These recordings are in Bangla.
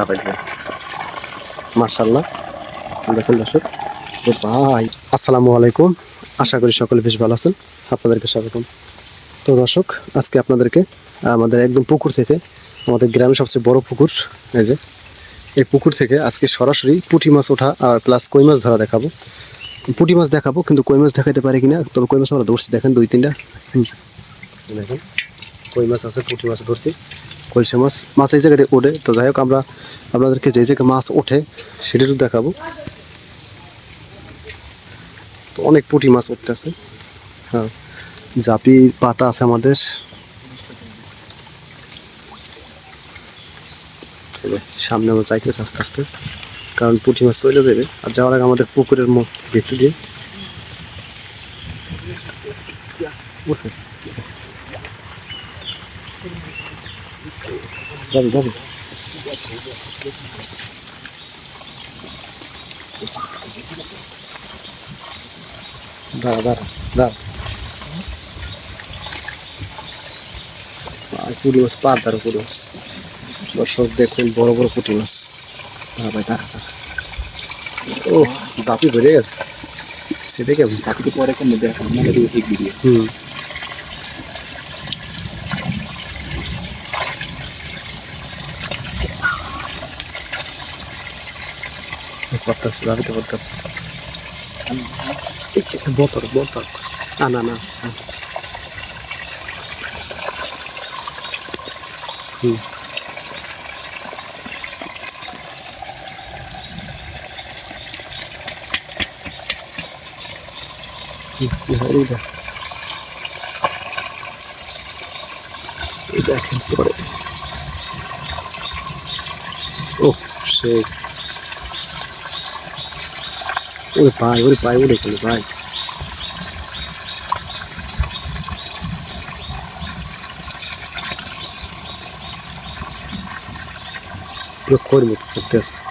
না পাইছে মার্শাল্লাহ দেখুন দর্শক ভাই, আসসালামু আলাইকুম। আশা করি সকলে বেশ ভালো আছেন। আপনাদেরকে স্বাগতম। তো দর্শক, আজকে আপনাদেরকে, আমাদের একদম পুকুর থেকে, আমাদের গ্রামের সবচেয়ে বড় পুকুর, এই যে, এই পুকুর থেকে আজকে সরাসরি পুঁটি মাছ ওঠা আর প্লাস কই মাছ ধরা দেখাবো। পুঁটি মাছ দেখাবো, কিন্তু কই মাছ দেখাতে পারি কিনা, তবে কই মাছ আমরা ধরছি। দেখেন দুই তিনটা। দেখেন, কই মাছ আছে, পুঁটি মাছ ধরছি। কলসি মাছ মাছ এই জায়গাতে ওঠে। তো যাই হোক, আমরা আপনাদেরকে যে জায়গায় মাছ ওঠে সেটাও দেখাবো। তো অনেক পুঁটি মাছ উঠতে আছে। হ্যাঁ জাপি পাতা আছে আমাদের। সামনে আমরা যাইতেছে আস্তে আস্তে, কারণ পুঁটি মাছ চলে যাবে। আর যাওয়ার আগে আমাদের পুকুরের মুখ ভিতর দিয়ে। যাবি যাবি দাঁড়া দাঁড়া দাঁড়া আর পুঁটি মাছ পার দাঁড়া পুঁটি মাছ। দর্শক দেখুন বড় বড় পুঁটি মাছ। দাঁড়া ভাই দাঁড়া দাঁড়া। ও জাপি বেড়ে গেছে। সেটা কেমন চাকরি পরে কেন দেখা মানে ঠিক ভিডিও হুম। করতেছে দাবিতে করতেছে বোতল বোতল। না না না। হুম। এইটা এটা এখন পরে ও ஒரு பாய் ஒரு பாய் ஓடி கொண்டு பாய் Procure muito certeza.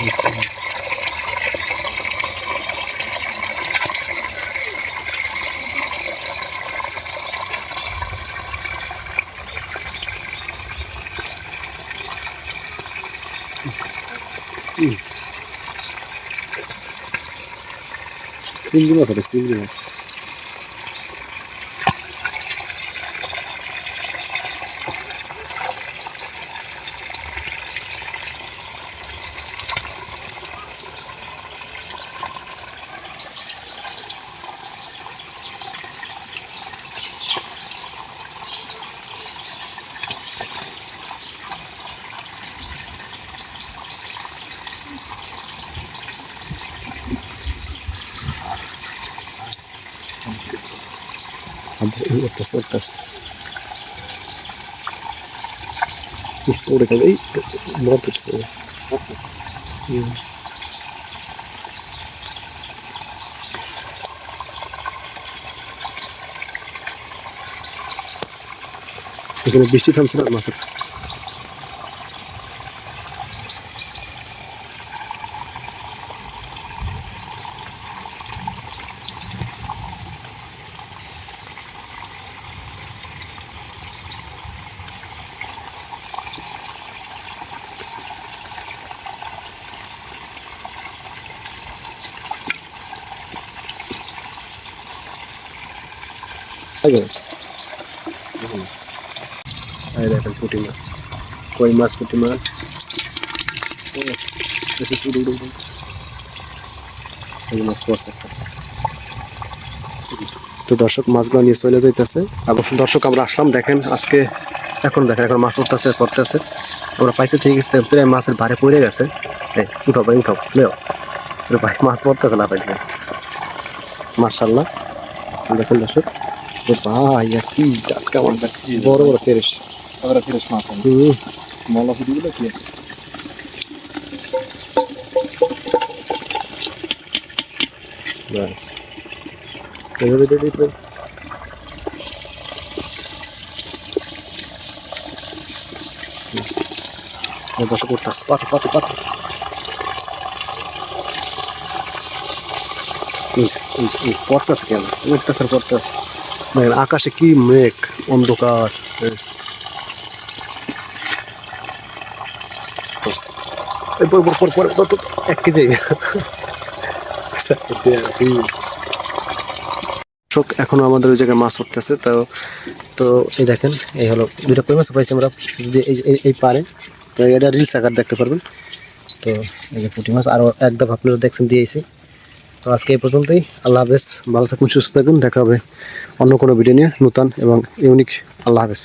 Isso. うん。積んでます、あれ積んでま。fand ich, ob das irgendwas nicht so oder ganz. Ey, Mordet wohl. Ja. nicht habe haben Sie Tamsin gemacht. এই দেখেন পুঁটি মাছ। কই মাছ, পুঁটি মাছ? পড়ছে। তো দর্শক, মাছগুলো নিয়ে চলে যাইতেছে। আবার দর্শক, আমরা আসলাম, দেখেন, আজকে এখন দেখেন, এখন মাছ উঠতেছে করতেছে আমরা পাইতে ঠিক আছে, প্রায় মাছের ভারে পড়ে গেছে। এই ভাই লেও। ভাই, মাছ পড়তেছে না পাইতে মার্শাল্লাহ দেখেন দর্শক। ও ভাই আর কি টাটকা মাছ বড় বড় পেরেস তারপরে ফিরে মাছ আনি হুম মলা ফুটিগুলো কি আছে ব্যাস এভাবে দিয়ে দিতে বসে করতেছে পাতে পাতে পাতে পড়তেছে কেন উঠতেছে পড়তেছে দেখেন আকাশে কি মেঘ অন্ধকার? এক কেজি। আচ্ছা, দর্শক এখনও আমাদের ওই জায়গায় মাছ উঠতেছে তো তো এই দেখেন এই হলো দুইটা মাছ পাইছি আমরা যে এই পারে। তো এটা রিলস আকার দেখতে পারবেন। তো এই যে পুঁটি মাছ আরও এক দফা আপনারা দেখছেন দিয়েছি। তো আজকে এই পর্যন্তই। আল্লাহ হাফেজ। ভালো থাকুন, সুস্থ থাকুন। দেখা হবে অন্য কোনো ভিডিও নিয়ে। নূতন এবং ইউনিক আল্লাহ হাফেজ।